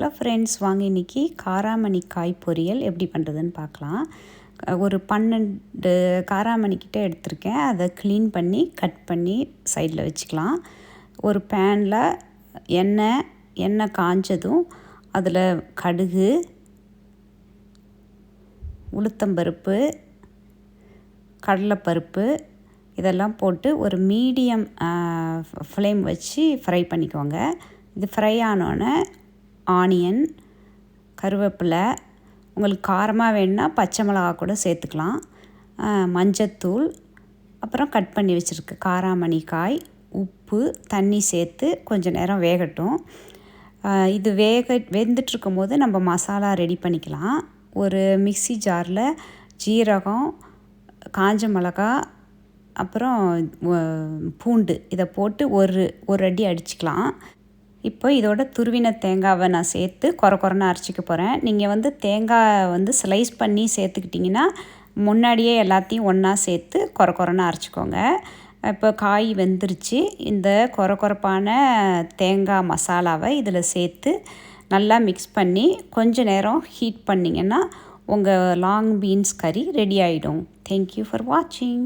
Hello friends வாங்க இன்றைக்கி காராமணி காய் பொரியல் எப்படி பண்ணுறதுன்னு பார்க்கலாம். ஒரு பன்னெண்டு காராமணிக்கிட்ட எடுத்திருக்கேன். அதை க்ளீன் பண்ணி கட் பண்ணி சைடில் வச்சுக்கலாம். ஒரு பேனில் எண்ணெய் எண்ணெய் காஞ்சதும் அதில் கடுகு உளுத்தம்பருப்பு கடலைப்பருப்பு இதெல்லாம் போட்டு ஒரு மீடியம் ஃப்ளேம் வச்சு ஃப்ரை பண்ணிக்கோங்க. இது ஃப்ரை ஆனோடனே ஆனியன் கருவேப்பிலை உங்களுக்கு காரமாக வேணுன்னா பச்சை மிளகா கூட சேர்த்துக்கலாம். மஞ்சத்தூள் அப்புறம் கட் பண்ணி வச்சுருக்கு காராமணி காய் உப்பு தண்ணி சேர்த்து கொஞ்சம் நேரம் வேகட்டும். இது வேக வெந்துட்டுருக்கும் போது நம்ம மசாலா ரெடி பண்ணிக்கலாம். ஒரு மிக்சி ஜாரில் ஜீரகம் காஞ்ச மிளகா அப்புறம் பூண்டு இதை போட்டு ஒரு ஒரு அடி அடிச்சுக்கலாம். இப்போ இதோட துருவின தேங்காவை நான் சேர்த்து குறை குறைன்னு அரைச்சிக்க போகிறேன் நீங்கள் வந்து தேங்காய் வந்து ஸ்லைஸ் பண்ணி சேர்த்துக்கிட்டிங்கன்னா முன்னாடியே எல்லாத்தையும் ஒன்றா சேர்த்து குறை குறைன்னு அரைச்சிக்கோங்க. இப்போ காய் வெந்துருச்சு. இந்த குறை குறைப்பான தேங்காய் மசாலாவை இதில் சேர்த்து நல்லா மிக்ஸ் பண்ணி கொஞ்ச நேரம் ஹீட் பண்ணிங்கன்னா உங்கள் லாங் பீன்ஸ் கறி ரெடி ஆகிடும் தேங்க்யூ ஃபார் வாட்சிங்